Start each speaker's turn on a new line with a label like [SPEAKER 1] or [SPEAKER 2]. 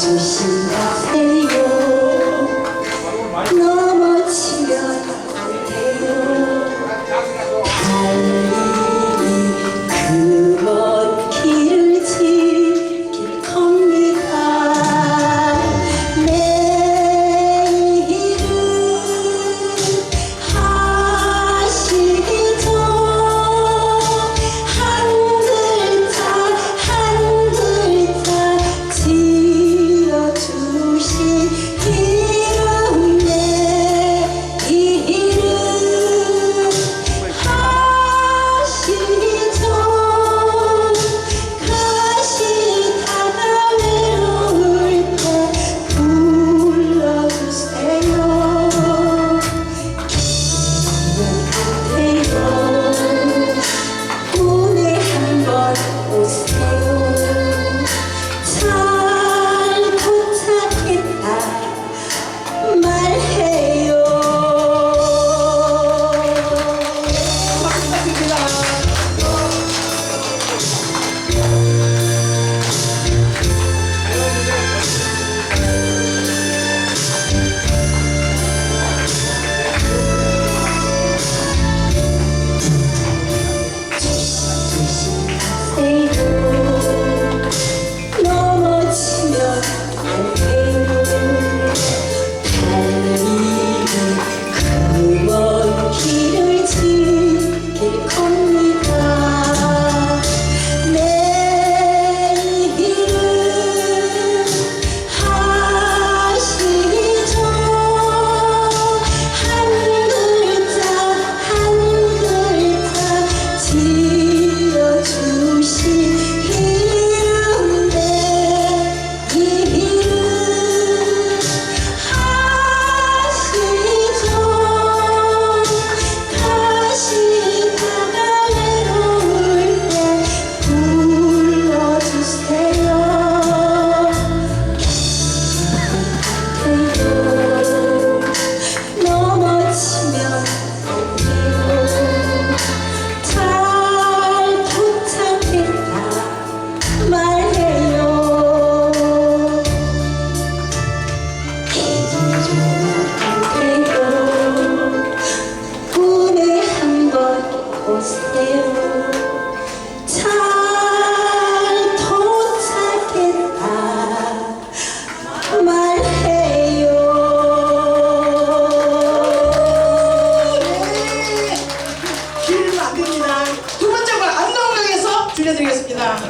[SPEAKER 1] 就是。 들려드리겠습니다.